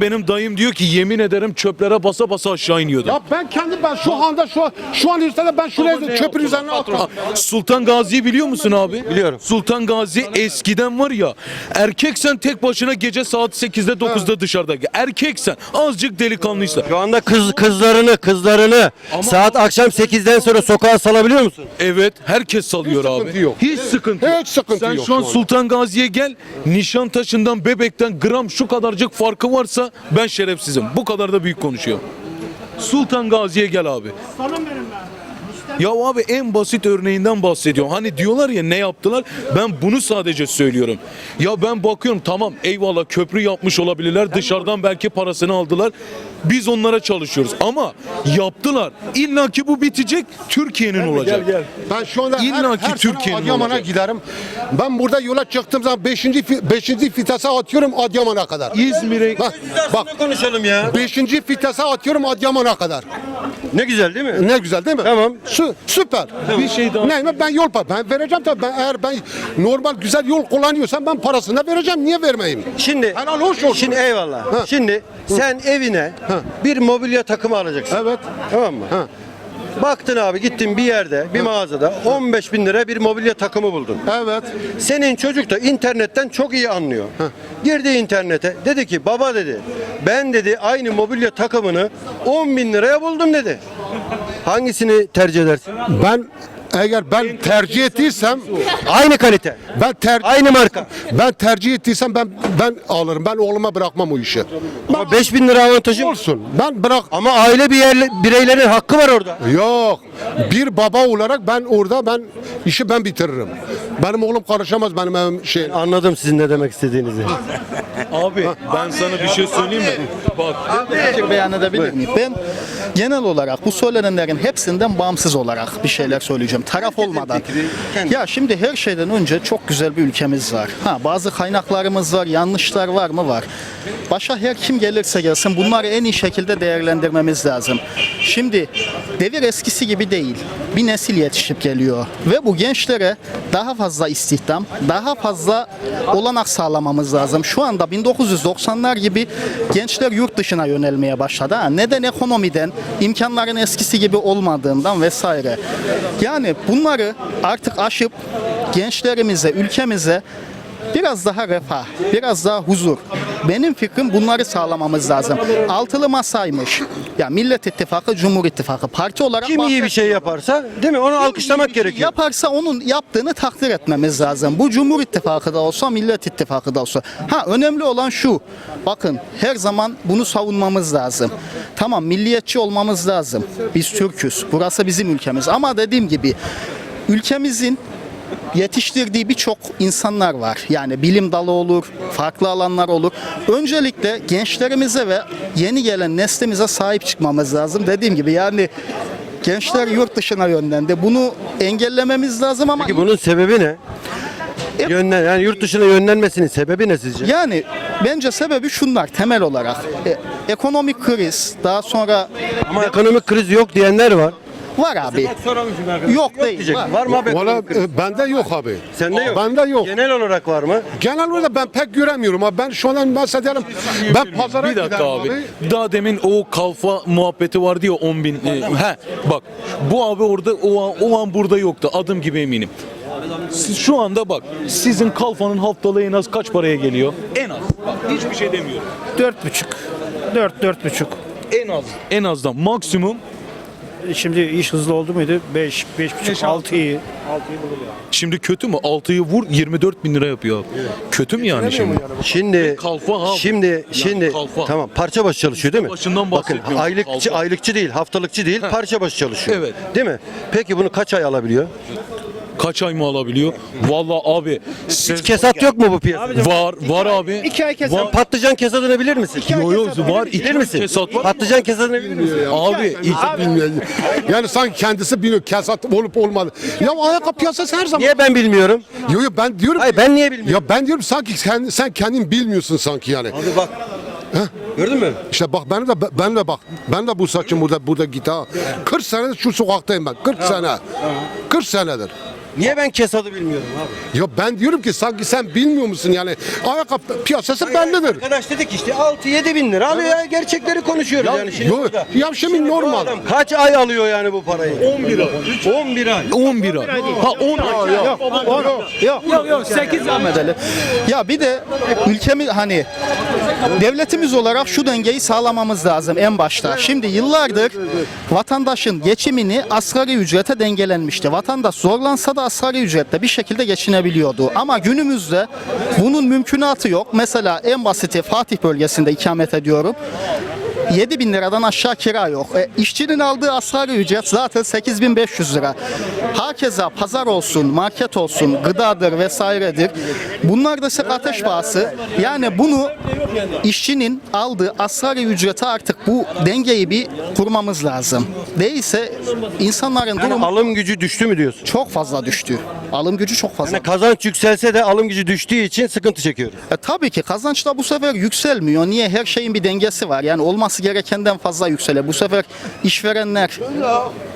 Benim dayım diyor ki yemin ederim çöplere basa basa aşağı iniyordu. Ya ben kendi ben şu anda şu şu an üstte ben şuraya çöpün üzerine atıyorum. Ha, Sultan Gazi'yi biliyor musun abi? Biliyorum. Sultan Gazi eskiden var ya erkeksen tek başına gece saat 8'de 9'da dışarıda. Erkeksen azıcık delikanlıysa. Şu anda kız kızlarını kızlarını saat akşam 8'den sonra sokağa salabiliyor musun? Evet herkes salıyor Hiç abi. sıkıntı yok. Hiç sıkıntı yok. Hiç sıkıntı Sen yok şu an. Sultan Gazi'ye gel. Nişantaşı'ndan Bebek'ten gram şu kadarcık farkı varsa ben şerefsizim. Bu kadar da büyük konuşuyor. Sultan Gazi'ye gel abi. Ya abi en basit örneğinden bahsediyorum. Hani diyorlar ya ne yaptılar? Ben bunu sadece söylüyorum. Ya ben bakıyorum tamam eyvallah köprü yapmış olabilirler. Dışarıdan belki parasını aldılar. Biz onlara çalışıyoruz ama yaptılar. İlla ki bu bitecek. Türkiye'nin olacak. Ben şu anda İlla her, ki her Türkiye'nin sene Adıyaman'a olacak. giderim. Ben burada yola çıktığım zaman 5. 5. vitese atıyorum Adıyaman'a kadar. İzmir'e Bak, bak konuşalım ya. 5. vitese atıyorum Adıyaman'a kadar. Ne güzel değil mi? Ne güzel değil mi? Tamam. Sü, süper. Bir şey daha- Ne ben yol pa- ben vereceğim tabii. Ben eğer ben normal güzel yol kullanıyorsam ben parasını vereceğim. Niye vermeyeyim? Şimdi Helal hoş olsun. Şimdi eyvallah. Ha. Şimdi sen evine bir mobilya takımı alacaksın. Evet. Tamam mı? Ha. Baktın abi gittin bir yerde bir mağazada 15 bin lira bir mobilya takımı buldun. Evet. Senin çocuk da internetten çok iyi anlıyor. Girdi internete dedi ki baba dedi ben dedi aynı mobilya takımını 10 bin liraya buldum dedi. Hangisini tercih edersin? Ben eğer ben tercih ettiysem Aynı kalite. ben ter Aynı marka. ben tercih ettiysem ben ben alırım. Ben oğluma bırakmam o işi. Ama 5 bin lira avantajı Olsun. Ben bırak Ama aile bir yerle, bireylerin hakkı var orada. Yok. Bir baba olarak ben orada ben işi ben bitiririm. Benim oğlum karışamaz benim evim şey. Anladım sizin ne demek istediğinizi. Abi ben sana bir şey söyleyeyim mi? Bak fikir beyan edebilir miyim? Ben genel olarak bu söylenenlerin hepsinden bağımsız olarak bir şeyler söyleyeceğim. Taraf olmadan. Ya şimdi her şeyden önce çok güzel bir ülkemiz var. Ha bazı kaynaklarımız var, yanlışlar var mı? Var. Başa her kim gelirse gelsin bunları en iyi şekilde değerlendirmemiz lazım. Şimdi devir eskisi gibi değil. Bir nesil yetişip geliyor ve bu gençlere daha fazla istihdam, daha fazla olanak sağlamamız lazım. Şu anda 1990'lar gibi gençler yurt dışına yönelmeye başladı. Ha, neden ekonomiden, imkanların eskisi gibi olmadığından vesaire. Yani bunları artık aşıp gençlerimize, ülkemize Biraz daha refah, biraz daha huzur. Benim fikrim bunları sağlamamız lazım. Altılı masaymış. Ya Millet İttifakı, Cumhur İttifakı parti olarak Kim iyi bir şey yaparsa değil mi? Onu alkışlamak şey gerekiyor. Yaparsa onun yaptığını takdir etmemiz lazım. Bu Cumhur İttifakı da olsa, Millet İttifakı da olsa. Ha önemli olan şu. Bakın her zaman bunu savunmamız lazım. Tamam milliyetçi olmamız lazım. Biz Türk'üz. Burası bizim ülkemiz. Ama dediğim gibi ülkemizin yetiştirdiği birçok insanlar var. Yani bilim dalı olur, farklı alanlar olur. Öncelikle gençlerimize ve yeni gelen neslimize sahip çıkmamız lazım. Dediğim gibi yani gençler yurt dışına yönlendi. Bunu engellememiz lazım ama Peki bunun sebebi ne? Yönlen, yani yurt dışına yönlenmesinin sebebi ne sizce? yani bence sebebi şunlar temel olarak. E, ekonomik kriz, daha sonra Ama ekonomik kriz yok diyenler var. Var abi. Yok değil. Diyecek. var. Var mı abi? Valla e, bende yok abi. Sende yok. Bende yok. Genel olarak var mı? Genel olarak ben pek göremiyorum abi. Ben şu an mesela diyelim ben pazara bir dakika giderim abi. Daha demin o kalfa muhabbeti vardı ya 10 bin. e, he bak bu abi orada o an, o an burada yoktu. Adım gibi eminim. Siz şu anda bak sizin kalfanın haftalığı en az kaç paraya geliyor? En az. Bak hiçbir şey demiyorum. Dört buçuk. Dört, dört buçuk. En az. En azdan maksimum Şimdi iş hızlı oldu muydu? Beş, beş buçuk, altı iyi. Şimdi kötü mü? 6'yı vur 24 bin lira yapıyor. abi. Kötü mü yani şimdi? Şimdi Kalfa abi. şimdi Yani şimdi kalfa. tamam parça başı çalışıyor değil mi? Başından Bakın bahsetmiyorum. aylıkçı Kalfa. aylıkçı değil, haftalıkçı değil, parça başı çalışıyor. Evet. Değil mi? Peki bunu kaç ay alabiliyor? Kaç ay mı alabiliyor? Vallahi abi siz Kesat yok mu bu piyasada? var var abi. İki ay kesat. Var. Patlıcan kesadını bilir misin? Yo yo var. İki Bilir misin? Kesat var. Patlıcan kesadını bilir misin? Abi abi. Bilmiyorum. Yani sanki kendisi biliyor kesat olup olmadı. Ya ayakkabı piyasası her zaman. Niye ben bilmiyorum? Yo yo ben diyorum. Hayır ben niye bilmiyorum? Ya ben diyorum sanki sen, sen kendin bilmiyorsun sanki yani. Abi bak. Gördün mü? İşte bak ben de ben de bak. Ben de bu saçım burada burada git ha. 40 senedir şu sokaktayım ben. 40 sene. 40 senedir. Niye ben kesadı bilmiyorum abi? Ya ben diyorum ki sanki sen bilmiyor musun yani ayakkabı piyasası bellidir. Arkadaş dedik işte 6-7 bin lira alıyor ya gerçekleri konuşuyoruz yani şimdi Yo, burada. ya şimdi Bu normal. adam kaç ay alıyor yani bu parayı? 11 ay. 11 ay. 11 ay. Ha 10 ay. Yok, yok, yok, yok, 8 devam edelim. Ya bir de ülkemiz hani devletimiz olarak şu dengeyi sağlamamız lazım en başta. Şimdi yıllardır vatandaşın geçimini asgari ücrete dengelenmişti. Vatandaş zorlansa da asgari ücretle bir şekilde geçinebiliyordu. Ama günümüzde bunun mümkünatı yok. Mesela en basiti Fatih bölgesinde ikamet ediyorum. 7 bin liradan aşağı kira yok. E, işçinin aldığı asgari ücret zaten 8500 lira. Hakeza pazar olsun, market olsun, gıdadır vesairedir. Bunlar da sık ateş pahası. Yani bunu işçinin aldığı asgari ücreti artık bu dengeyi bir kurmamız lazım. Değilse insanların Yani durumu alım gücü düştü mü diyorsun? çok fazla düştü. Alım gücü çok fazla. Yani kazanç yükselse de alım gücü düştüğü için sıkıntı çekiyoruz. E, tabii ki kazanç da bu sefer yükselmiyor. Niye? Her şeyin bir dengesi var. Yani olması gerekenden fazla yükseliyor. Bu sefer işverenler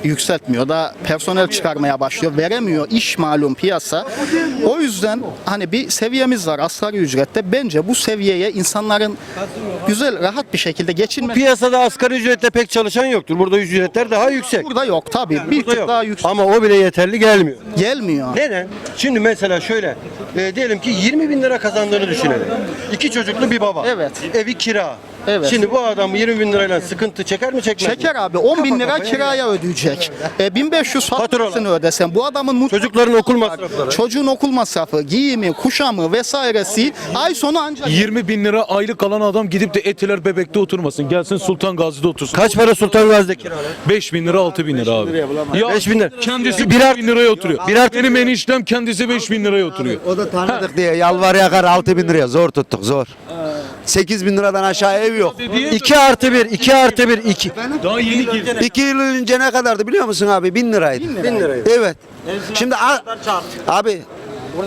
yükseltmiyor da personel çıkarmaya başlıyor. Veremiyor iş malum piyasa. O yüzden hani bir seviyemiz var asgari ücrette. Bence bu seviyeye insanların güzel rahat bir şekilde geçinmesi Piyasada asgari ücretle pek çalışan yoktur. Burada ücretler daha yüksek. burada yok tabii. Bir Burada tık yok. daha yüksek Ama o bile yeterli gelmiyor. gelmiyor. Neden? Şimdi mesela şöyle e, diyelim ki 20 bin lira kazandığını düşünelim. İki çocuklu bir baba. Evet. Evi kira. Evet. Şimdi bu adam 20 bin lirayla sıkıntı çeker mi çekmez mi? Şeker abi 10 bin lira kiraya ödeyecek. E, 1500 faturasını ödesen bu adamın mutlu Çocukların okul masrafları. Çocuğun okul masrafı, giyimi, kuşamı vesairesi ay sonu ancak 20 bin lira aylık alan adam gidip de Etiler Bebek'te oturmasın. Gelsin Sultan Gazi'de otursun. Kaç para Sultan Gazi'de kiralar? 5 bin lira 6 bin lira abi. Ya 5 bin lira. Kendisi Bir 1 art- bin liraya oturuyor. bir art- Benim eniştem kendisi 5 bin liraya oturuyor. O da tanıdık diye yalvar yakar 6 bin liraya zor tuttuk zor. 8 bin liradan aşağı ev yok. 2 artı 1, 2 artı 1, 2. Daha yeni girdi. 2 yıl önce ne kadardı biliyor musun abi? 1000 liraydı. 1000 liraydı. Evet. Şimdi abi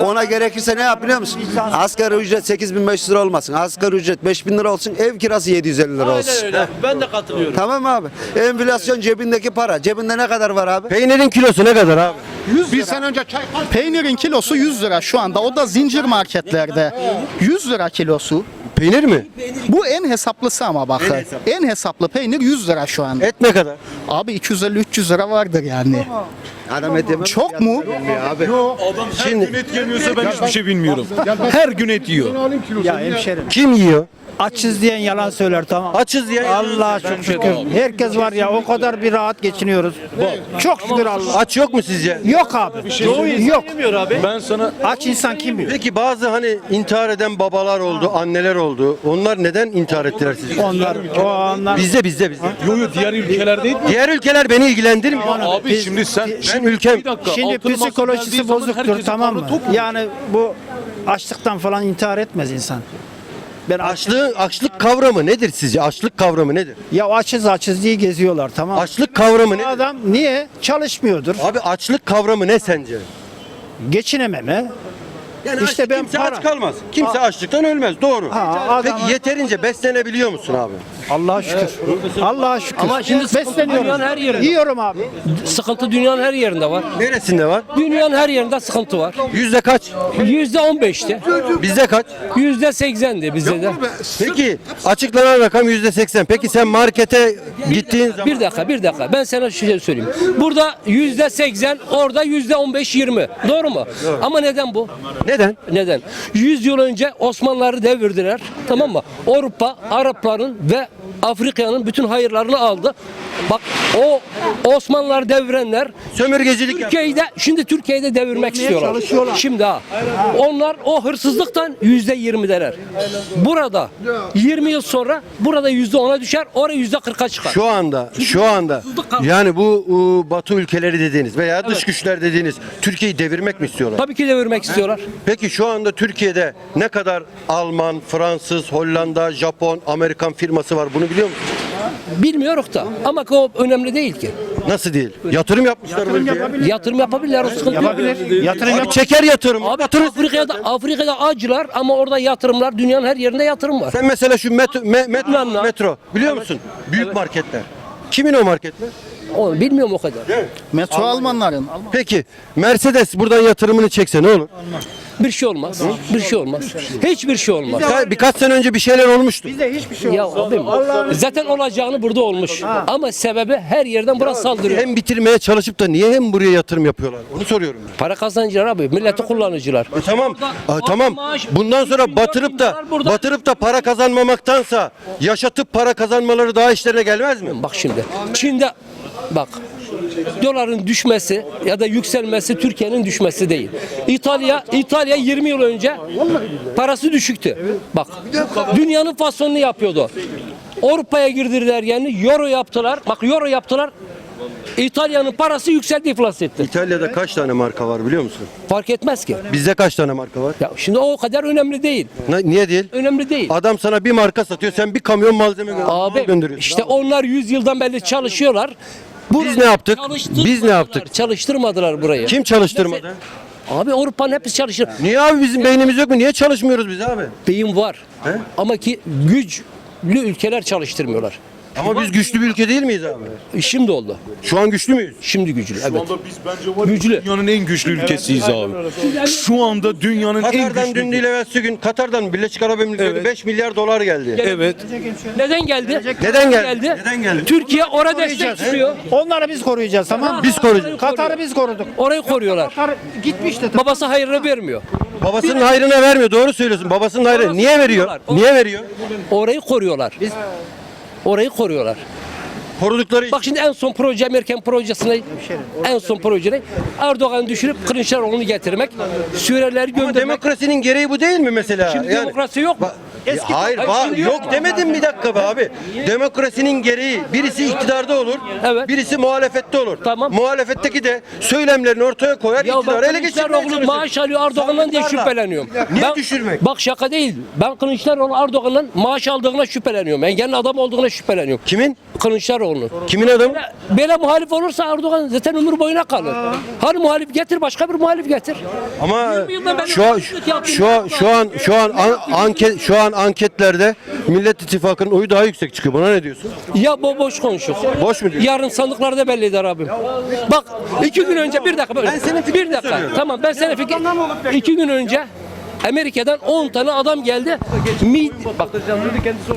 ona gerekirse ne yap biliyor musun? Asgari ücret 8500 lira olmasın. Asgari ücret 5000 lira olsun. Ev kirası 750 lira olsun. Ben de katılıyorum. Tamam abi? Enflasyon cebindeki para. Cebinde ne kadar var abi? Peynirin kilosu ne kadar abi? Bir sene önce çay peynirin kilosu 100 lira şu anda. O da zincir marketlerde. 100 lira kilosu. Peynir mi? Bu en hesaplısı ama bakın. En hesaplı peynir 100 lira şu anda. Et ne kadar? Abi 250-300 lira vardır yani. Adam et yemez. Çok mu? Abi. Her gün et yemiyorsa ben hiçbir şey bilmiyorum. Her gün et yiyor. Ya hemşerim. Kim yiyor? Açız diyen yalan söyler tamam. Açız diye. Allah çok şükür. Herkes var ya o kadar bir rahat geçiniyoruz. Çok şükür Allah. Aç yok mu sizce? Yok abi. şey Yok. Ben sana Aç insan kim bilir? Peki bazı hani intihar eden babalar oldu, anneler oldu. Onlar neden intihar ettiler sizce? Onlar, o onlar. Bizde bizde bizde. yo yo diğer ülkelerde değil. Diğer ülkeler beni ilgilendirmiyor. Abi şimdi sen Ben ülkem bir dakika. Şimdi altılı masa geldiği psikolojisi zaman bozuktur herkesin tamam mı? Yani bu açlıktan falan intihar etmez insan. Ben aç, Açlığı, açlık kavramı nedir sizce? Açlık kavramı nedir? ya açız açız diye geziyorlar tamam? Açlık kavramı Bu ne? adam niye? Çalışmıyordur. Abi açlık kavramı ne sence? Geçinememe. Yani İşte ben kimse para- aç kalmaz. Kimse açlıktan ölmez. Doğru. Ha, adam- Peki yeterince beslenebiliyor musun abi? Allah'a şükür. Allah'a şükür. Ama şimdi besleniyorum. dünyanın her yerinde. Yiyorum abi. Sıkıntı dünyanın her yerinde var. Neresinde var? Dünyanın her yerinde sıkıntı var. Yüzde kaç? Yüzde on beşti. Bizde kaç? Yüzde seksendi bizde de. Peki açıklanan rakam yüzde seksen. Peki sen markete gittiğin zaman Bir dakika, bir dakika. Ben sana şu şey söyleyeyim. Burada yüzde seksen, orada yüzde on beş, yirmi. Doğru mu? Ama neden bu? Neden? Neden? 100 yıl önce Osmanlıları devirdiler. Tamam mı? Avrupa, Arapların ve Afrika'nın bütün hayırlarını aldı. Bak o Osmanlıları devirenler Sömürgecilik yap- Türkiye'yi de şimdi Türkiye'yi de devirmek istiyorlar. çalışıyorlar. Şimdi ha. Onlar o hırsızlıktan yüzde yirmideler. Burada 20 yıl sonra burada yüzde ona düşer, oraya yüzde kırka çıkar. Şu anda, şu anda yani bu ıı, Batı ülkeleri dediğiniz veya dış güçler dediğiniz Türkiye'yi devirmek mi istiyorlar? Tabii ki devirmek istiyorlar. Peki şu anda Türkiye'de ne kadar Alman, Fransız, Hollanda, Japon, Amerikan firması var bunu biliyor musun? Bilmiyoruz da ama o önemli değil ki. Nasıl değil? Yatırım yapmışlar bu ülkeye. Yatırım yapabilirler o sıkıntı yok. Yatırım Abi yap. çeker yatırım. Abi Yatırım. Afrika'da Afrika'da acılar ama orada yatırımlar dünyanın her yerinde yatırım var. Sen mesela şu metro, me- metro, metro biliyor musun? Büyük marketler. Kimin o marketler? Onu bilmiyorum o kadar. Metro Almanların. Peki Mercedes buradan yatırımını çekse ne olur? Bir şey olmaz. Bir şey olmaz. Hiçbir şey olmaz. Birka- birkaç sene önce bir şeyler olmuştu. Ya abim zaten olacağını burada olmuş. Ama sebebi her yerden burası saldırıyor. Hem bitirmeye çalışıp da niye hem buraya yatırım yapıyorlar? Onu soruyorum ben. Para kazancılar abi, milleti kullanıcılar. E tamam. Aa, tamam. maaş- Bundan sonra batırıp da batırıp da para kazanmamaktansa yaşatıp para kazanmaları daha işlerine gelmez mi? Bak şimdi Çin'de bak doların düşmesi ya da yükselmesi Türkiye'nin düşmesi değil. İtalya İtalya 20 yıl önce parası düşüktü. Bak dünyanın fasonunu yapıyordu. Avrupa'ya girdiler yani euro yaptılar. Bak euro yaptılar. İtalya'nın parası yükseldi iflas etti. İtalya'da kaç tane marka var biliyor musun? Fark etmez ki. Bizde kaç tane marka var? Ya şimdi o kadar önemli değil. Ne- niye değil? Önemli değil. Adam sana bir marka satıyor, sen bir kamyon malzeme gö- Abi gönderiyorsun. işte onlar 100 yıldan beri çalışıyorlar. Biz ne yaptık? Biz ne yaptık? Çalıştırmadılar burayı. Kim çalıştırmadı? Abi Avrupa'nın hepsi çalışır. Niye abi bizim beynimiz yok mu? Niye çalışmıyoruz biz abi? Beyin var. He? Ama ki güçlü ülkeler çalıştırmıyorlar. Ama biz güçlü bir ülke değil miyiz abi? E, Şimdi oldu. Şu an güçlü müyüz? Şimdi güçlü. Evet. biz bence var ya, Güçlü. dünyanın en güçlü ülkesiyiz abi. Şu anda dünyanın en Katar'dan güçlü dün değil evvelsi gün Katar'dan Birleşik Arap Emirlikleri Evet. 5 milyar dolar geldi. Evet. Neden geldi? Neden geldi? Neden geldi? Türkiye orada destek çıkıyor. Onları biz koruyacağız tamam mı? Biz koruyacağız. Katar'ı biz koruduk. Orayı koruyorlar. Katar gitmişti. Babası hayrını vermiyor. Babasının hayrına vermiyor. Doğru söylüyorsun. Babasının hayrına. Niye veriyor? Niye veriyor? Orayı koruyorlar. Orayı koruyorlar. Korudukları. Bak şimdi en son proje Amerikan projesine en son proje ne? Erdoğan'ı düşürüp Kılıçdaroğlu'nu getirmek. Süreleri Ama göndermek. demokrasinin gereği bu değil mi mesela? Şimdi Yani- demokrasi yok mu? Ya hayır, Hayır, va- şimdi yok, yok. demedim bir dakika be abi. Demokrasinin gereği birisi iktidarda olur, Evet. birisi muhalefette olur. Tamam. Muhalefetteki de söylemlerini ortaya koyar, Ya iktidarı ele geçirmeye Kılıçdaroğlu çalışır. maaş alıyor Erdoğan'dan diye şüpheleniyorum. Niye Ben- düşürmek? Bak şaka değil. Ben Kılıçdaroğlu Erdoğan'dan maaş aldığına şüpheleniyorum. Engelli adam olduğuna şüpheleniyorum. Kimin? Kılıçdaroğlu'nun. Kimin adamı? Böyle, böyle muhalif olursa Erdoğan zaten ömür boyuna kalır. Hani muhalif getir başka bir muhalif getir. Ama 20 yılda ben şu an şu an şu an şu an- anket şu an anketlerde Millet İttifakı'nın oyu daha yüksek çıkıyor. Buna ne diyorsun? Ya bo boş konuşuyor. Boş mu diyorsun? Yarın sandıklarda belli eder abim. Bak iki gün önce bir dakika. Ben senin fikrini bir dakika. Tamam ben senin fikir. İki gün önce Amerika'dan 10 tane adam geldi. Bak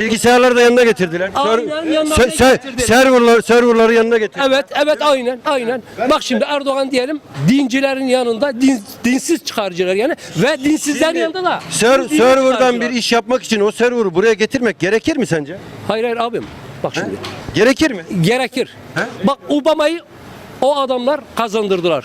Bilgisayarları da yanına getirdiler. Aynen, yanlarına se- se- getirdiler. serverlar serverları yanına getirdiler. Evet, evet aynen, aynen. Bak şimdi Erdoğan diyelim dincilerin yanında din, dinsiz çıkarcılar yani ve dinsizlerin yanında da. Ser, dinsiz serverdan çıkarcılar. bir iş yapmak için o server'ı buraya getirmek gerekir mi sence? Hayır hayır abim. Bak şimdi. Gerekir mi? Gerekir. Bak Obama'yı o adamlar kazandırdılar.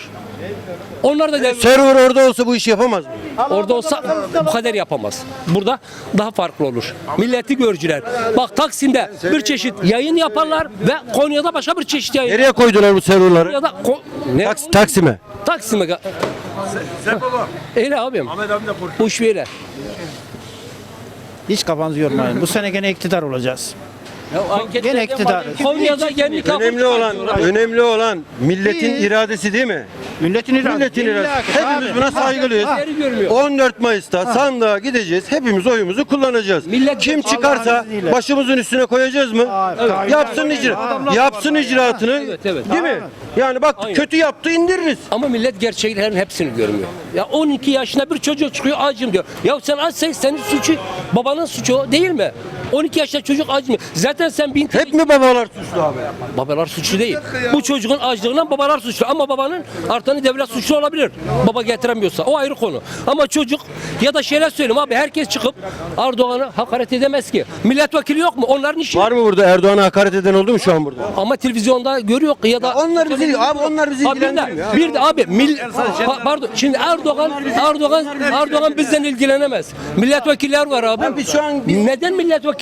Onlar da devlet Server orada olsa bu işi yapamaz mı? orada olsa bu kadar yapamaz. Burada daha farklı olur. Milleti görücüler. Bak Taksim'de bir çeşit yayın yaparlar ve Konya'da başka bir çeşit yayın. Nereye koydular bu serverları? Ya da Ko- ne? Taks- Taksim'e. Taksim'e. ga- Öyle abim. Boş ver. Hiç kafanızı yormayın. Bu sene gene iktidar olacağız. Gene iktidar. bak, Konya'da yeni kapı Önemli olan önemli olan milletin İyi. iradesi değil mi? Milletin iradesi. Milletin İlla iradesi. ki, Hepimiz abi. buna saygılıyız. Görmüyor. 14 Mayıs'ta sandığa gideceğiz. Hepimiz oyumuzu kullanacağız. Millet- Kim çıkarsa izniyle. başımızın üstüne koyacağız mı? Evet. Yapsın icra. Yapsın icraatını. Evet, evet. Değil mi? Yani bak Aynen. kötü yaptı indiririz. Ama millet gerçeklerin hepsini görmüyor. Ya 12 yaşında bir çocuk çıkıyor acım diyor. Ya sen açsan senin suçu babanın suçu o değil mi? 12 yaşında çocuk acmıyor. Zaten sen bin Hep mi babalar suçlu abi? babalar suçlu değil. Bu çocuğun açlığından babalar suçlu. Ama babanın artanı devlet suçlu olabilir. Baba getiremiyorsa. O ayrı konu. Ama çocuk ya da şeyler söyleyeyim abi herkes çıkıp Erdoğan'a hakaret edemez ki. Milletvekili yok mu? Onların işi. Var mı burada Erdoğan'a hakaret eden oldu mu şu an burada? Ama televizyonda görüyor ya da Ya onlar bizi- abi onlar bizi Ha, bir de-. Bir de, abi mil, Pa- pardon şimdi Erdoğan Erdoğan Erdoğan bizden ilgilenemez. Milletvekiller var abi. Abi şu an biz- neden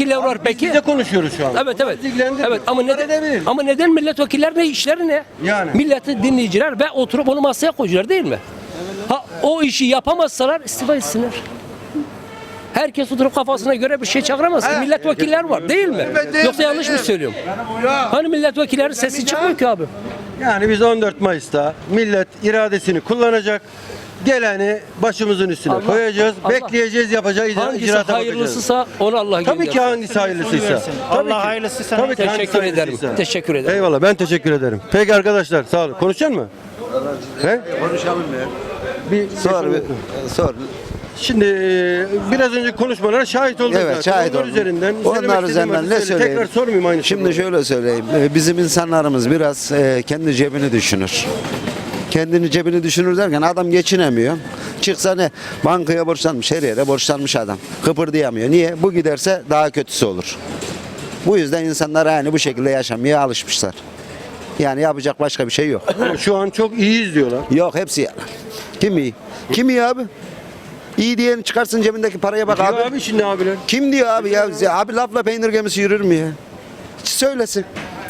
milletvekiller var peki? Biz de konuşuyoruz şu an. Evet evet. Evet ama neden ama neden milletvekiller ne işleri ne? Yani. Milleti dinleyiciler ve oturup onu masaya koyuyorlar değil mi? Ha o işi yapamazsalar istifa etsinler. Herkes oturup kafasına göre bir şey çağıramaz ki. Milletvekiller var değil mi? Yoksa yanlış mı söylüyorum? Hani milletvekillerin sesi çıkmıyor ki abi. Yani biz 14 Mayıs'ta millet iradesini kullanacak. Geleni başımızın üstüne Allah- koyacağız. Allah- bekleyeceğiz, yapacağı icra- Hangisi icraata bakacağız. hayırlısıysa onu Allah Tabii ki göndersin. hangisi hayırlısıysa. Tabii Allah ki. hayırlısıysa Tabii ki Teşekkür ederim. Teşekkür ederim. Eyvallah ben teşekkür ederim. Peki arkadaşlar sağ olun. Konuşacak mı? He? Konuşalım ya. Bir Sor, bir- sor. Şimdi e, biraz önce konuşmalara şahit olduk Evet, zaten. şahit Onlar oldum. üzerinden. Onlar üzerinden ne söyle. söyleyeyim? Tekrar sormayayım aynı Şimdi şöyle söyleyeyim. Ee, Bizim insanlarımız biraz e, kendi cebini düşünür. Kendini cebini düşünür derken adam geçinemiyor. Çıksa ne? Bankaya borçlanmış, her yere borçlanmış adam. Kıpırdayamıyor. Niye? Bu giderse daha kötüsü olur. Bu yüzden insanlar aynı bu şekilde yaşamaya alışmışlar. Yani yapacak başka bir şey yok. Şu an çok iyiyiz diyorlar. Yok hepsi yalan. Kim iyi? Kim iyi abi? İyi diyen çıkarsın cebindeki paraya bak Diyor abi. abi şimdi abiler. Kim diyor abi ya? Abi lafla peynir gemisi yürür mü ya? Söylesin.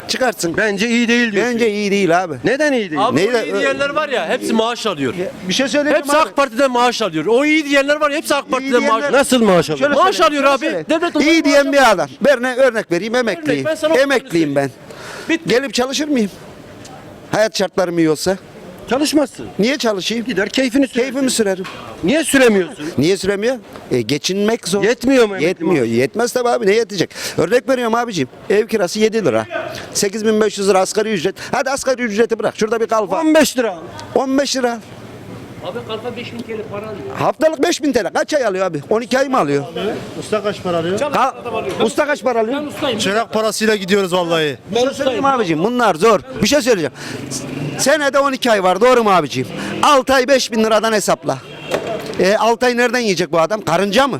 Çıkartsın. Bence iyi değil diyor. Bence iyi değil abi. Neden iyi değil? Abi Neyle- o iyi diyenler var ya hepsi maaş alıyor. Bir şey söyleyeyim Hepsi AK Parti'den maaş alıyor. O iyi diyenler var ya hepsi AK Parti'den maaş diyenler- Nasıl maaş alıyor? Maaş alıyor abi. Devlet onlara İyi maaş diyen bir adam. Ben ne örnek vereyim emekliyim. ben sana Emekliyim ben. Bitti. Gelip çalışır mıyım? Hayat şartlarım iyi olsa. Çalışmazsın. Niye çalışayım? Gider keyfini sür. Keyfimi sürerim. Niye süremiyorsun? Niye süremiyor? E, geçinmek zor. Yetmiyor mu Yetmiyor. Yetmez tabii abi ne yetecek? Örnek veriyorum abiciğim. Ev kirası 7 lira. 8500 lira asgari ücret. Hadi asgari ücreti bırak. Şurada bir kalfa. 15 lira. 15 lira. Abi kalfa 5 bin TL para alıyor. Haftalık 5000 TL. Kaç ay alıyor abi? 12 ay mı alıyor? Usta kaç para alıyor? Ka- Usta kaç para alıyor? Ben ustayım. Çırak parasıyla gidiyoruz vallahi. Bir şey söyleyeyim abicim bunlar zor. Bir şey söyleyeceğim. Senede 12 ay var doğru mu abicim? 6 ay 5000 liradan hesapla. E, 6 ay nereden yiyecek bu adam? Karınca mı?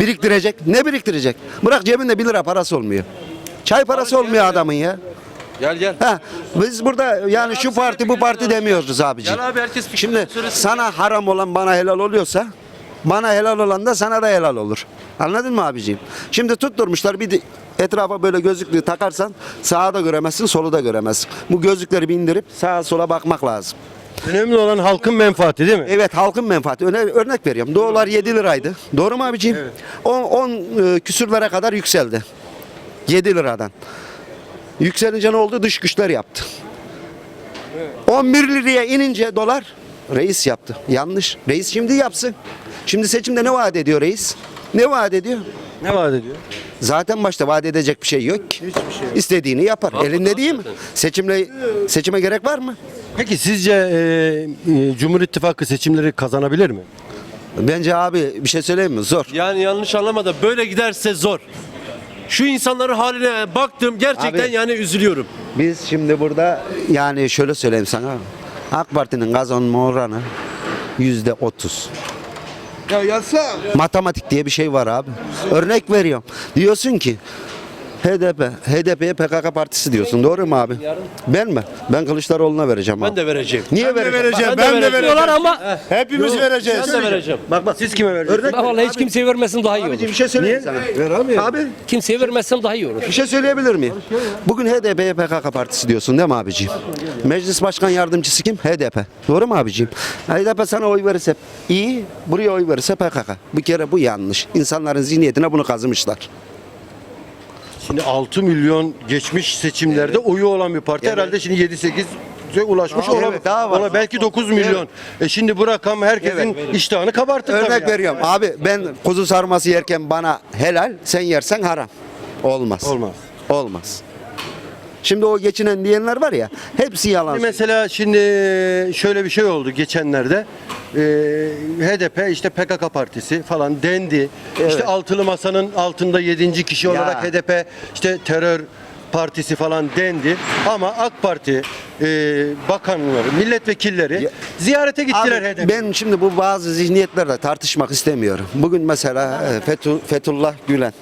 Biriktirecek. Ne biriktirecek? Bırak cebinde 1 lira parası olmuyor. Çay parası olmuyor adamın ya. Gel gel. Ha, biz burada yani şu parti bu parti demiyoruz abicim. Gel abi herkes fikrini Şimdi söylesin. sana haram olan bana helal oluyorsa bana helal olan da sana da helal olur. Anladın mı abiciğim? Şimdi tutturmuşlar bir de etrafa böyle gözlüklü takarsan sağa da göremezsin solu da göremezsin. Bu gözlükleri bir indirip sağa sola bakmak lazım. Önemli olan halkın menfaati değil mi? Evet halkın menfaati. Öne, örnek veriyorum. Dolar 7 liraydı. Doğru mu abiciğim? 10 10 e, küsürlere kadar yükseldi. 7 liradan. Yükselince ne oldu? Dış güçler yaptı. 11 liraya inince dolar reis yaptı. Yanlış. Reis şimdi yapsın. Şimdi seçimde ne vaat ediyor reis? Ne vaat ediyor? Ne vaat ediyor? Zaten başta vaat edecek bir şey yok ki. İstediğini yapar. Elinde değil mi? Seçimle seçime gerek var mı? Peki sizce e, e, Cumhur İttifakı seçimleri kazanabilir mi? Bence abi bir şey söyleyeyim mi? Zor. Yani yanlış anlama da böyle giderse zor. Şu insanların haline baktım gerçekten Abi. yani üzülüyorum. Biz şimdi burada yani şöyle söyleyeyim sana. AK Parti'nin kazanma oranı yüzde otuz. Matematik diye bir şey var abi. Örnek veriyorum. Diyorsun ki HDP, HDP'ye PKK partisi diyorsun. Doğru mu abi? Ben mi? Ben Kılıçdaroğlu'na vereceğim Ben abi. de vereceğim. Niye vereceğim? vereceğim. Ben, Ben de vereceğim. Diyorlar ama Hepimiz vereceğiz. ben de vereceğim. Bak bak. Siz kime vereceksiniz? Örnek Ben vallahi hiç kimseye vermesin daha iyi Abiciğim olur. bir şey söyleyeyim sana. Ver abi. Abi Kimseye vermezsem daha iyi olur. bir şey söyleyebilir miyim? Bugün HDP'ye PKK partisi diyorsun değil mi abiciğim? Meclis Başkan Yardımcısı kim? HDP. Doğru mu abiciğim? HDP sana oy verirse iyi, buraya oy verirse PKK. Bir kere bu yanlış. İnsanların zihniyetine bunu kazımışlar. Şimdi 6 milyon geçmiş seçimlerde oyu olan bir parti herhalde şimdi 7-8 ulaşmış Evet, olabilir. daha var. Ola- belki 9 milyon. E şimdi bu rakam herkesin iştahını kabartır tabii Örnek ya. veriyorum. Abi ben kuzu sarması yerken bana helal, sen yersen haram. Olmaz. Olmaz. Olmaz. Şimdi o geçinen diyenler var ya, hepsi yalan. Mesela şimdi şöyle bir şey oldu geçenlerde. Ee, HDP işte PKK partisi falan dendi. İşte altılı masanın altında 7. kişi olarak HDP işte terör partisi falan dendi. Ama AK Parti e, bakanları, milletvekilleri Ya- ziyarete gittiler HDP. ben şimdi bu bazı zihniyetlerle tartışmak istemiyorum. Bugün mesela e, Fethu- Fethullah Gülen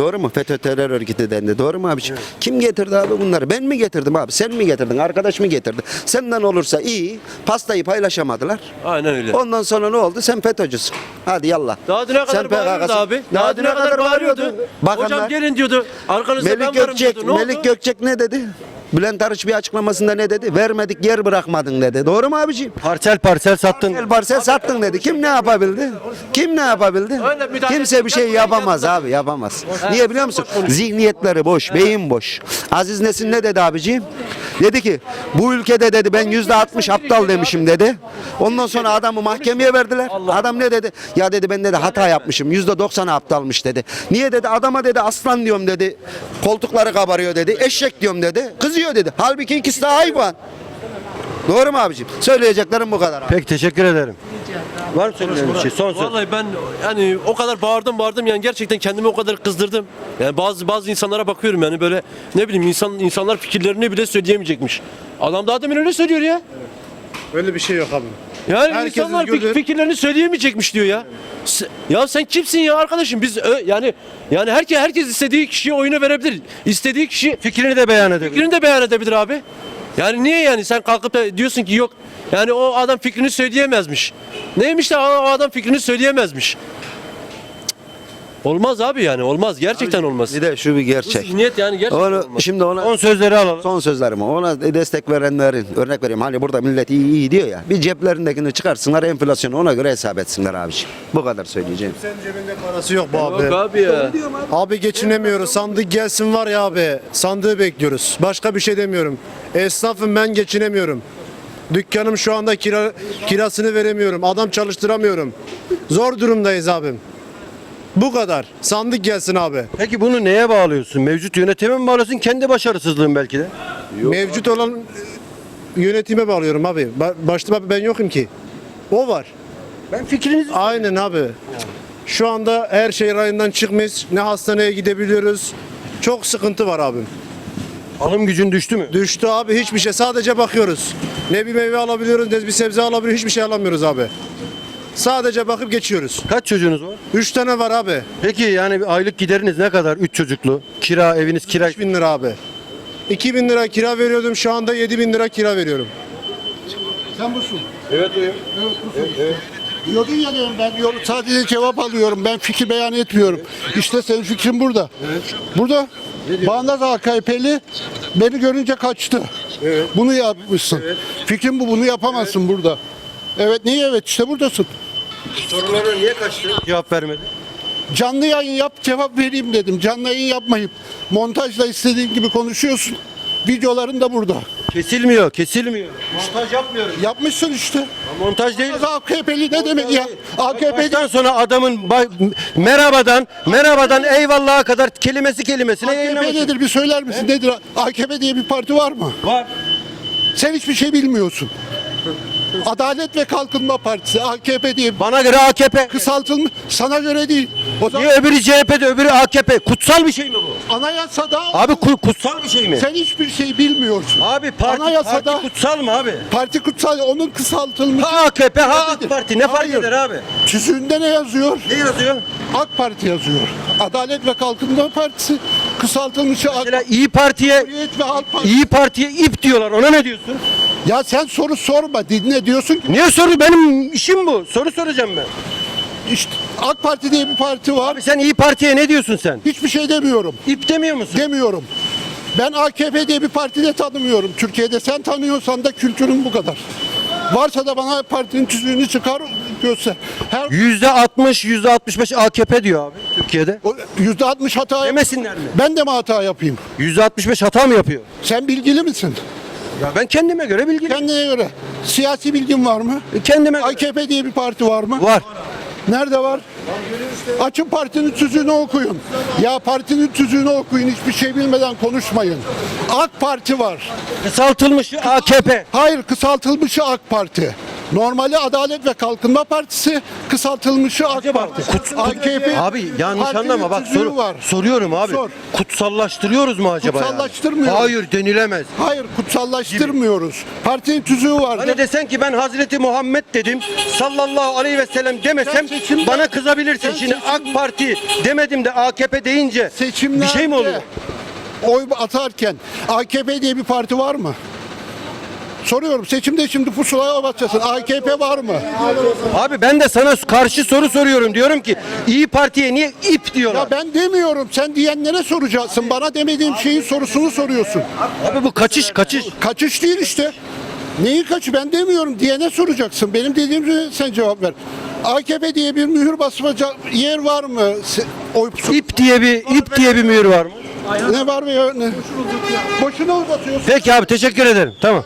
Doğru mu? FETÖ terör örgütü dendi. Doğru mu abiciğim? Kim getirdi abi bunları? Ben mi getirdim abi? Sen mi getirdin? Arkadaş mı getirdi? Senden olursa iyi. Pastayı paylaşamadılar. Aynen öyle. Ondan sonra ne oldu? Sen FETÖ'cüsün. Hadi yallah. Daha düne kadar Sen bağırıyordu PKK'sın. abi. Daha düne kadar bağırıyordu. Bakanlar. Hocam gelin diyordu. Arkanızda Melik ben varım Gökçek, diyordu. Ne Melik oldu? Gökçek ne dedi? Bülent Arıç bir açıklamasında ne dedi? Vermedik yer bırakmadın dedi. Doğru mu abiciğim? Parsel parsel sattın. El parsel sattın dedi. Kim ne yapabildi? Kim ne yapabildi? Kimse bir şey yapamaz abi yapamaz. Niye biliyor musun? Zihniyetleri boş, beyin boş. Aziz Nesin ne dedi abiciğim? Dedi ki bu ülkede dedi ben yüzde altmış aptal demişim dedi. Ondan sonra adamı mahkemeye verdiler. Adam ne dedi? Ya dedi ben dedi hata yapmışım. Yüzde doksanı aptalmış dedi. Niye dedi? Adama dedi aslan diyorum dedi. Koltukları kabarıyor dedi. Eşek diyorum dedi. Kızıyor dedi. Halbuki ikisi de hayvan. Doğru mu abicim? Söyleyeceklerim bu kadar abi. Peki teşekkür ederim. Var mı söyleyeceğin bir şey? Son söz. Vallahi ben yani o kadar bağırdım bağırdım yani gerçekten kendimi o kadar kızdırdım. Yani bazı bazı insanlara bakıyorum yani böyle ne bileyim insan insanlar fikirlerini bile söyleyemeyecekmiş. Adam daha demin öyle söylüyor ya. Öyle bir şey yok abi. Yani Herkesin insanlar fik- gözü- fikirlerini söyleyemeyecekmiş diyor ya. S- Ya sen kimsin ya arkadaşım? Biz ö- yani yani herkes herkes istediği kişiye oyunu verebilir. İstediği kişi Fikrini de beyan edebilir. fikrini de beyan edebilir abi. Yani niye yani sen kalkıp da diyorsun ki yok yani o adam fikrini söyleyemezmiş. Neymiş de o o adam fikrini söyleyemezmiş. Olmaz abi yani olmaz gerçekten olmaz. Bir de şu bir Bu gerçek. zihniyet yani gerçekten Onu, olmaz. şimdi ona Son sözleri alalım. Son sözlerim. Ona destek verenlerin örnek vereyim. Hani burada millet iyi iyi diyor ya. Bir ceplerindekini çıkarsınlar enflasyonu ona göre hesap etsinler abiciğim. Bu kadar söyleyeceğim. Senin cebinde parası yok bu abi. Yok abi ya. Abi geçinemiyoruz. Sandık gelsin var ya abi. Sandığı bekliyoruz. Başka bir şey demiyorum. Esnafım ben geçinemiyorum. Dükkanım şu anda kira, kirasını veremiyorum. Adam çalıştıramıyorum. Zor durumdayız abim. Bu kadar. Sandık gelsin abi. Peki bunu neye bağlıyorsun? Mevcut yönetime mi bağlıyorsun? Kendi başarısızlığın belki de. Mevcut olan e, yönetime bağlıyorum abi. Ba- Başta abi ben yokum ki. O var. Ben fikrinizi Aynen abi. Şu anda her şey rayından çıkmış. Ne hastaneye gidebiliyoruz. Çok sıkıntı var abim. alım gücün düştü mü? Düştü abi hiçbir şey. Sadece bakıyoruz. Ne bir meyve alabiliyoruz ne bir sebze alabiliyoruz. Hiçbir şey alamıyoruz abi. Sadece bakıp geçiyoruz. Kaç çocuğunuz var? Üç tane var abi. Peki yani bir aylık gideriniz ne kadar? Üç çocuklu. Kira, eviniz kira. 3 bin lira abi. 2000 lira kira veriyordum. Şu anda 7 bin lira kira veriyorum. Diyordun ya diyorum ben diyorum sadece cevap alıyorum. Ben fikir beyan etmiyorum. İşte senin fikrin burada. Burada Bağnaz AKP'li beni görünce kaçtı. Bunu yapmışsın. Fikrin bu. Bunu yapamazsın burada. Evet niye evet işte buradasın. Sorulara niye kaçtı? Cevap vermedi. Canlı yayın yap cevap vereyim dedim. Canlı yayın yapmayıp montajla istediğin gibi konuşuyorsun. Videoların da burada. Kesilmiyor, kesilmiyor. Montaj yapmıyorum. Yapmışsın işte. Montaj değil. AKP'li ne demek ya? AKP Baştan sona adamın ba- merhabadan, merhabadan eyvallaha kadar kelimesi kelimesine AKP nedir bir söyler misin? Nedir? AKP diye bir parti var mı? Var. Sen hiçbir şey bilmiyorsun. Adalet ve Kalkınma Partisi AKP diye Bana göre AKP. kısaltılmış sana göre değil. O zaman Niye öbürü CHP'de öbürü AKP? Kutsal bir şey mi bu? anayasada Abi ku- kutsal bir şey mi? sen hiçbir şey bilmiyorsun. Abi parti, Anayasada- parti kutsal mı abi? Parti kutsal onun kısaltılmış Ha AKP ha AK Parti ne fark Hayır. eder abi? tüzüğünde ne yazıyor? Ne yazıyor? AK Parti yazıyor. Adalet ve Kalkınma Partisi kısaltılmışı AK Mesela İyi Parti'ye Cumhuriyet ve Halk Partisi. İyi Parti'ye ip diyorlar. Ona ne diyorsun? Ya sen soru sorma. Dinle diyorsun ki Niye soru? Benim işim bu. Soru soracağım ben. işte AK Parti diye bir parti var. Abi sen İyi Parti'ye ne diyorsun sen? Hiçbir şey demiyorum. İp demiyor musun? Demiyorum. Ben AKP diye bir parti de tanımıyorum. Türkiye'de sen tanıyorsan da kültürün bu kadar. Varsa da bana partinin tüzüğünü çıkar göster. Her Yüzde 60, yüzde 65 AKP diyor abi Türkiye'de. yüzde altmış hata yap- Demesinler mi? Ben de mi hata yapayım? Yüzde 65 hata mı yapıyor? Sen bilgili misin? Ya ben kendime göre bilgiliyim. Kendine göre. Siyasi bilgin var mı? Kendime göre. AKP diye bir parti var mı? Var. Nerede var? Açın partinin tüzüğünü okuyun. Ya partinin tüzüğünü okuyun. Hiçbir şey bilmeden konuşmayın. AK Parti var. Kısaltılmış AKP. Hayır kısaltılmışı AK Parti. Normali Adalet ve Kalkınma Partisi, kısaltılmışı AK Parti. AKP Abi yanlış partinin anlama bak tüzüğü soru, var. soruyorum abi. Sor. Kutsallaştırıyoruz mu acaba? yani? Kutsallaştırmıyoruz. Hayır denilemez. Hayır kutsallaştırmıyoruz. Partinin tüzüğü var. Hani desen ki ben Hazreti Muhammed dedim sallallahu aleyhi ve sellem demesem Sen bana kızabilirsin. sen Şimdi AK Parti demedim de AKP deyince Seçimlerde bir şey mi oluyor? Oy atarken AKP diye bir parti var mı? Soruyorum seçimde şimdi pusulaya basacaksın. AKP var mı? Abi ben de sana karşı soru soruyorum. Diyorum ki İyi Parti'ye niye ip diyorlar? Ya ben demiyorum. Sen diyenlere soracaksın. Bana demediğim şeyin sorusunu soruyorsun. Abi bu kaçış kaçış. Kaçış değil işte. Neyi kaçı ben demiyorum diyene soracaksın. Benim dediğimde sen cevap ver. AKP diye bir mühür basmaca yer var mı? Se- Oy pusu- İp diye bir ip diye bir mühür var mı? Ne var veya ne? Boşuna uzatıyorsun. Peki abi teşekkür ederim. Tamam.